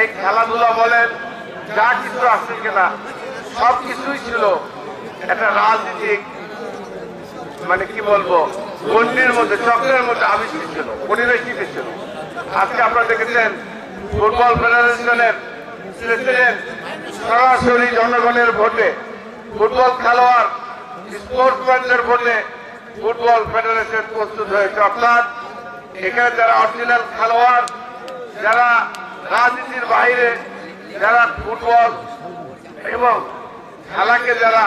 এই খেলাধুলা বলেন, যা কিছু আছে কিনা সব কিছুই ছিল একটা রাজনীতিক মানে কি বলব, গণ্ডির মধ্যে, চক্রের মধ্যে আবিষ্কৃত ছিল পরিবেশিত ছিল। আজকে আপনারা দেখেছেন, ফুটবল ফেডারেশনের প্রেসিডেন্ট সরাসরি জনগণের ভোটে, ফুটবল খেলোয়াড় স্পোর্টসম্যানদের ভোটে ফুটবল ফেডারেশন প্রস্তুত হয়েছে। অর্থাৎ এখানে যারা অরিজিনাল খেলোয়াড় রাজনীতির বাইরে যারা ফুটবল এবং খেলাকে যারা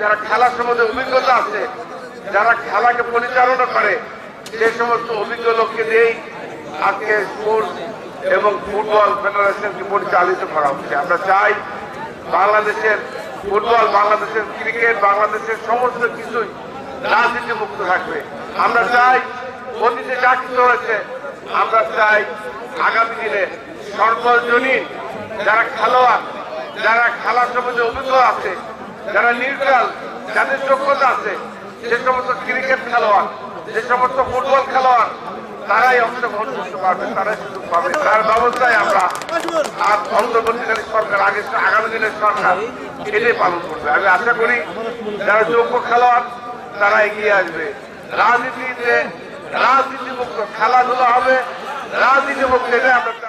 যারা খেলার সম্বন্ধে অভিজ্ঞতা আছে, যারা খেলাকে পরিচালনা করে, সে সমস্ত অভিজ্ঞ লোককে দিয়েই আজকে স্পোর্টস এবং ফুটবল ফেডারেশনকে পরিচালিত করা হচ্ছে। আমরা চাই বাংলাদেশের ফুটবল, বাংলাদেশের ক্রিকেট, বাংলাদেশের সমস্ত কিছুই রাজনীতি মুক্ত থাকবে। আমরা চাই অতীতে যা কিছু হয়েছে, আমরা চাই আগামী দিনে সর্বজনীন যারা খেলোয়াড়, যারা খেলার সম্বন্ধে অভিজ্ঞ আছে, যারা নিউট্রাল যাদের যোগ্যতা আছে, যে সমস্ত ক্রিকেট খেলোয়াড়, যে সমস্ত ফুটবল খেলোয়াড়, তারাই অংশগ্রহণ করতে পারবে, তারাই সুযোগ পাবে। তার ব্যবস্থায় আমরা আর অন্তর্বর্তীকালীন সরকার, আগে আগামী দিনের সরকার এটাই পালন করবে। আমি আশা করি যারা যোগ্য খেলোয়াড়, তারা এগিয়ে আসবে। রাজনীতিতে রাজনীতি মুক্ত খেলাধুলা হবে রাজনীতি মুক্ত এটাই আমরা।